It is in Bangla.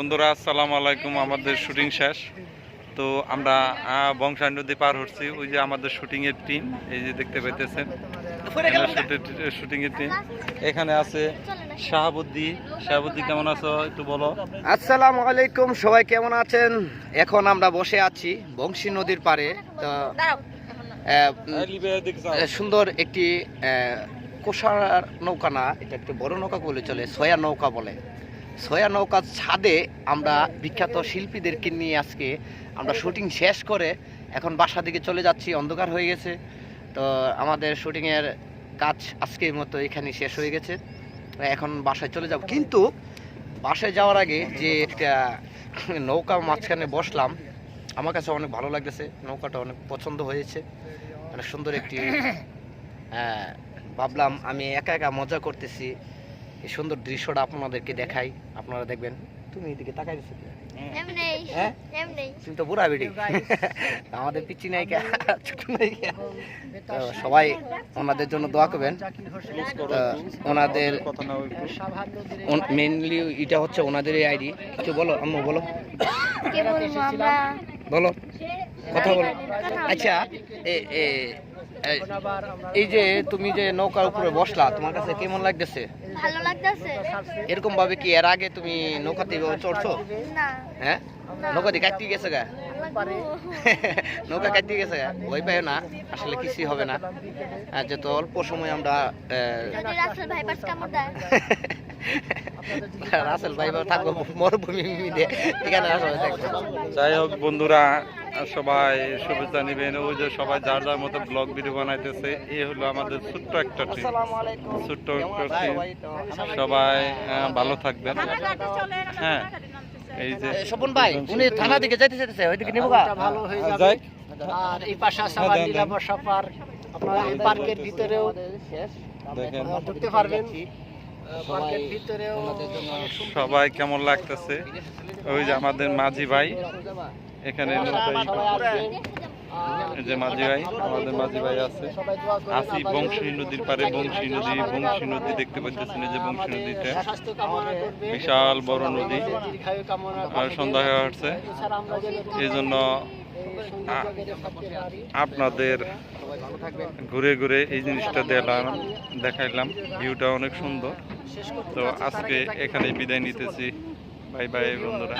বন্ধুরা আসসালামু আলাইকুম। আমাদের শুটিং শেষ। তো আমরা আহ, বংশাই নদী পার হচ্ছি। ওই যে আমাদের শুটিং এর টিম এই যে দেখতে পাইতেছেন। শুটিং এর টিম এখানে আছে শাহাবুদ্দি। শাহাবুদ্দি কেমন আছো? একটু বলো। আসসালামু আলাইকুম। সবাই কেমন আছেন? এখন আমরা বসে আছি বংশী নদীর পারে তো সুন্দর একটি আহ, কোষার নৌকা না এটা একটি বড় নৌকা বলে চলে সয়া নৌকা বলে। সয়া নৌকার ছাদে আমরা বিখ্যাত শিল্পীদেরকে নিয়ে আজকে আমরা শুটিং শেষ করে এখন বাসা দিকে চলে যাচ্ছি অন্ধকার হয়ে গেছে। তো আমাদের শুটিংয়ের কাজ আজকের মতো এখানে শেষ হয়ে গেছে। এখন বাসায় চলে যাব। কিন্তু বাসায় যাওয়ার আগে যে একটা নৌকা মাঝখানে বসলাম আমার কাছে অনেক ভালো লাগতেছে। নৌকাটা অনেক পছন্দ হয়েছে। অনেক সুন্দর একটি আহ, ভাবলাম আমি একা একা মজা করতেছি। এই সুন্দর দৃশ্যটা আপনাদেরকে দেখাই। আপনারা দেখবেন তুমি এদিকে তাকাই দিচ্ছ এমনি হ্যাঁ? এমনি তুমি তো বুড়া। আমাদের পিচ্ছি নায়িকা ছোট নায়িকা। তো সবাই ওনাদের জন্য দোয়া করবেন। ওনাদের কথা না মেনলি এটা হচ্ছে ওনাদের আইডি। কিছু বলো আম্মু বলো। বলো কথা বলো। আচ্ছা এ- এ- এ- এই যে তুমি যে নৌকার উপরে বসলা তোমার কাছে কেমন লাগতেছে? ভালো লাগতেছে। এরকম ভাবে কি এর আগে তুমি নৌকাতে চড়ছো? না। হ্যাঁ? নৌকা দিয়ে কাটতে গেছে গা? নৌকা কাটতে গেছে গা? ভয় পাই না আসলে কিছুই হবে না। আর যেহেতু অল্প সময় আমরা রাসেল ভাই থাকব মরুভূমি এখানে যাই হোক বন্ধুরা সবাই শুভেচ্ছা নেবেন। ওই যে সবাই যার যার মতো ব্লগ ভিডিও বানাইতেছে এই হলো আমাদের ছোট্ট একটা টিম ছোট্ট একটা টিম সবাই? ভালো থাকবেন। হ্যাঁ। এই যে এ, স্বপন ভাই উনি থানা দিকে যাইতে চাইতেছে ওইদিকে নেব ভালো হয়ে যাবে। আর এই পাশে আছে আবার হ্যাঁ, আপনারা এই পার্কের ভিতরেও দেখেন। ঢুকতে পারবেন। সবাই কেমন লাগতেছে? ওই যে আমাদের মাঝি ভাই এখানে এই যে মাঝি ভাই আমাদের মাঝি ভাই আছে। আসি বংশী নদীর পারে বংশী নদী বংশী নদী দেখতে পাচ্ছেন এই যে বংশী নদীটা। বিশাল বড় নদী। আর সন্ধ্যা হয়ে আসছে। এছাড়া এই জন্য আপনাদের ঘুরে ঘুরে এই জিনিসটা দেখলাম, দেখাইলাম। ভিউটা অনেক সুন্দর। তো আজকে এখানে বিদায় নিতেছি। বাই বাই, বন্ধুরা।